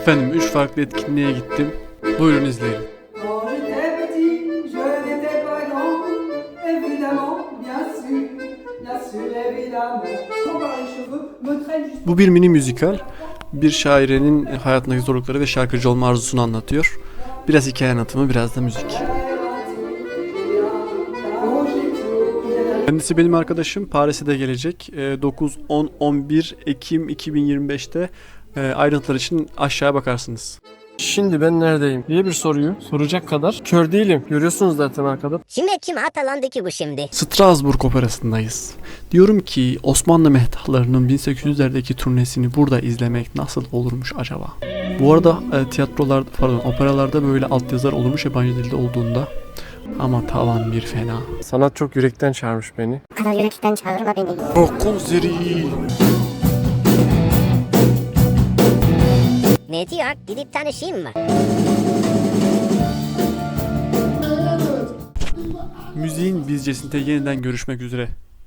Efendim 3 farklı etkinliğe gittim. Buyurun juste Bu bir mini müzikal. Bir şairenin hayatındaki zorlukları ve şarkıcı olma arzusunu anlatıyor. Biraz hikaye anlatımı, biraz da müzik. Kendisi benim arkadaşım. Paris'e de gelecek. Ee, 9, 10, 11 Ekim 2025'te e, ayrıntılar için aşağıya bakarsınız. Şimdi ben neredeyim diye bir soruyu soracak kadar kör değilim. Görüyorsunuz zaten arkada. Şimdi kim atalandı ki bu şimdi? Strasbourg Operası'ndayız. Diyorum ki Osmanlı mehtaplarının 1800'lerdeki turnesini burada izlemek nasıl olurmuş acaba? Bu arada e, tiyatrolar, pardon operalarda böyle altyazılar olurmuş yabancı dilde olduğunda. Ama tavan bir fena. Sanat çok yürekten çağırmış beni. Bu kadar yürekten çağırma beni. Rokozeri. Ne diyor? Gidip tanışayım mı? Müziğin bizcesinde yeniden görüşmek üzere.